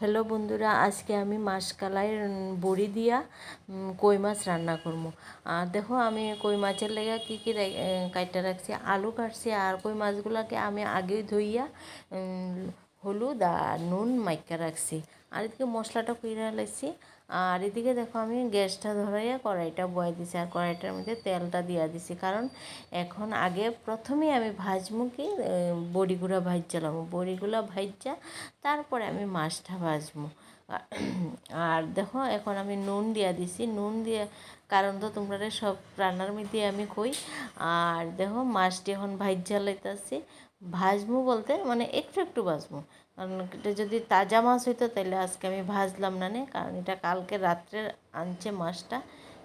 Hello বন্ধুরা, আজকে আমি মাসকালাই বড়ি দিয়া কই মাছ রান্না করব। আর দেখো, আমি কই মাছের লেগে কী কী কাটতে রাখছি। আলু কাটছি, আর কই মাছগুলোকে আমি আগেই ধুইয়া হলুদ আর নুন মাইকা রাখছি। আর এদিকে মশলাটা কইরা লাইছি আর এদিকে দেখো আমি গ্যাসটা ধরাইয়া কড়াইটা বয়ে দিছি আর কড়াইটার মধ্যে তেলটা দিয়া দিছি। কারণ এখন আগে প্রথমেই আমি ভাজমু কি বড়িগুলা ভাজছিলাম বড়িগুলা ভাজা, তারপরে আমি মাছটা ভাজবো। আর দেখো এখন আমি নুন দিয়া দিছি। নুন দিয়ে, কারণ তো তোমরা সব রান্নার মধ্যে আমি কই। আর দেখো মাছটি এখন ভাজা লাইতাছি। ভাজবো বলতে মানে একটু একটু ভাজবো। কারণ এটা যদি তাজা মাছ হইতো তাহলে আজকে আমি ভাজলাম না নে। কারণ এটা কালকে রাত্রে আনছে মাছটা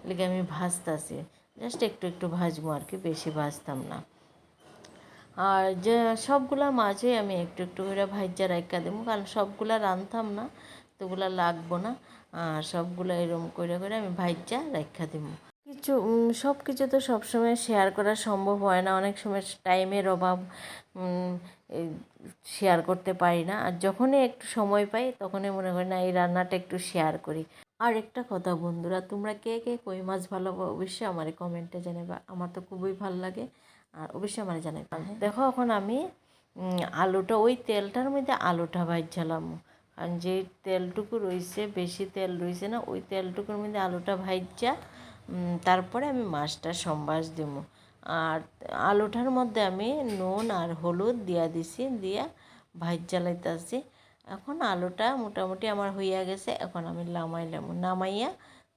লেগে আমি ভাজতাছি। জাস্ট একটু একটু ভাজবো আর কি, বেশি ভাজতাম না। আর যে সবগুলা মাছই আমি একটু একটু করে ভাজ্যা রাখা দেবো কারণ সবগুলা রান্ধতাম না তো ওগুলা লাগবো না। আর সবগুলো এরম করে করে আমি ভাজ্যা রাখা দেবো কিছু সব কিছু তো সবসময় শেয়ার করা সম্ভব হয় না। অনেক সময় টাইমের অভাব শেয়ার করতে পারি না। আর যখনই একটু সময় পাই তখনই মনে করি না এই রান্নাটা একটু শেয়ার করি। আর একটা কথা বন্ধুরা তোমরা কে কে কই মাছ ভালো অবশ্যই আমার কমেন্টে জানাবা আমার তো খুবই ভালো লাগে আর অবশ্যই আমার জানাইবা। দেখো এখন আমি আলুটা ওই তেলটার মধ্যে আলুটা ভাজছিলাম। কারণ যে তেলটুকু রয়েছে বেশি তেল রয়েছে না ওই তেলটুকুর মধ্যে আলুটা ভাজা তারপরে আমি মাছটা সম্বাস দিব আর আলুটার মধ্যে আমি নুন আর হলুদ দিয়া দিছি, দিয়া ভাজ জ্বালাইতেছি। এখন আলুটা মোটামুটি আমার হইয়া গেছে, এখন আমি নামাইলাম নামাইয়া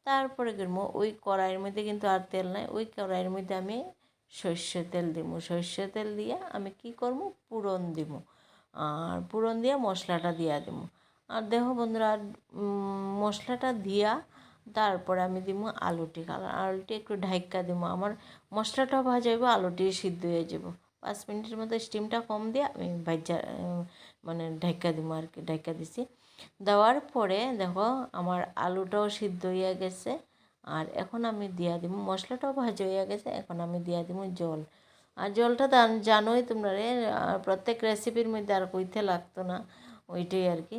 তারপরে করব ওই কড়াইয়ের মধ্যে কিন্তু আর তেল নাই, ওই কড়াইয়ের মধ্যে আমি সর্ষে তেল দিব সর্ষে তেল দিয়ে আমি কি করব পুরন দিব আর পুরন দিয়ে মশলাটা দিয়া দিব আর দেখো বন্ধুরা আর মশলাটা দিয়া তারপরে আমি দিব আলুটি কারণ আলুটি একটু ঢাইকা দিব আমার মশলাটাও ভাজা ভাজাইব আলুটি সিদ্ধ হয়ে যাব পাঁচ মিনিটের মতো স্টিমটা কম দিয়ে আমি ভাজা মানে ঢাইকা দিব আর কি, ঢাইকা দিছি। দেওয়ার পরে দেখো আমার আলুটাও সিদ্ধ হয়ে গেছে। আর এখন আমি দিয়া দিব মশলাটাও ভাজা হয়ে গেছে, এখন আমি দিয়া দিব জল। আর জলটা জানোই তোমরা রে প্রত্যেক রেসিপির মধ্যে আর কইতে লাগতো না, ওইটাই আর কি।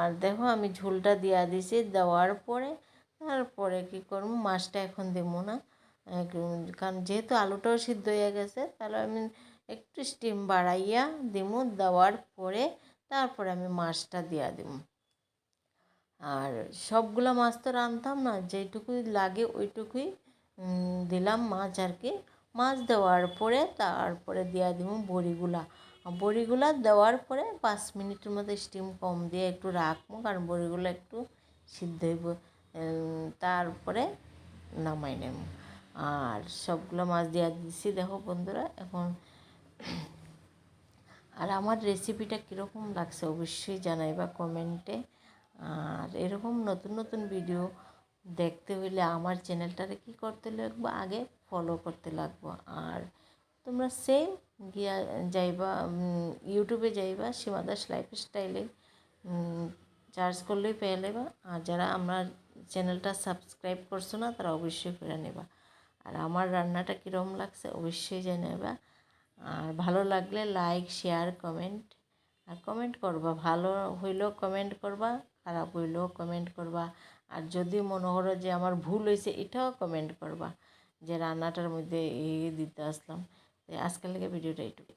আর দেখো আমি ঝোলটা দিয়া দিছি, দেওয়ার পরে তারপরে কি করব? মাছটা এখন দেবো না। কারণ যেহেতু আলুটাও সিদ্ধ হয়ে গেছে, তাহলে আমি একটু স্টিম বাড়াইয়া দিমু দেওয়ার পরে তারপরে আমি মাছটা দিয়া দিব। আর সবগুলো মাছ তো রাঁধতাম না, যেটুকুই লাগে ওইটুকুই দিলাম মাছ আর কি। মাছ দেওয়ার পরে তারপরে দিয়া দিব বড়িগুলা। বড়িগুলা দেওয়ার পরে পাঁচ মিনিটের মতো স্টিম কম দিয়ে একটু রাখব, কারণ বড়িগুলো একটু সিদ্ধ হইব। তারপরে নামাই নেব। আর সবগুলো মাছ দিয়া দিছি, দেখো বন্ধুরা, এখন আর আমার রেসিপিটা কীরকম লাগছে অবশ্যই জানাইবা কমেন্টে। আর এরকম নতুন নতুন ভিডিও দেখতে হইলে আমার চ্যানেলটারে কি করতে লাগবো? আগে ফলো করতে লাগবো। আর তোমরা সেম গিয়া যাইবা ইউটিউবে যাইবা সীমা দাস লাইফস্টাইলে চার্জ করলেই পেয়ে নেবা আর যারা আমার চ্যানেলটা সাবস্ক্রাইব করছ না, তারা অবশ্যই করে নেবা। আর আমার রান্নাটা কীরকম লাগছে অবশ্যই জানাবা আর ভালো লাগলে লাইক শেয়ার কমেন্ট আর কমেন্ট করবা, ভালো হইলেও কমেন্ট করবা, খারাপ হইলেও কমেন্ট করবা। আর যদি মনে করো যে আমার ভুল হয়েছে এটাও কমেন্ট করবা যে রান্নাটার মধ্যে এই দিতে আসলাম। আজকাল থেকে ভিডিওটা এইটুকু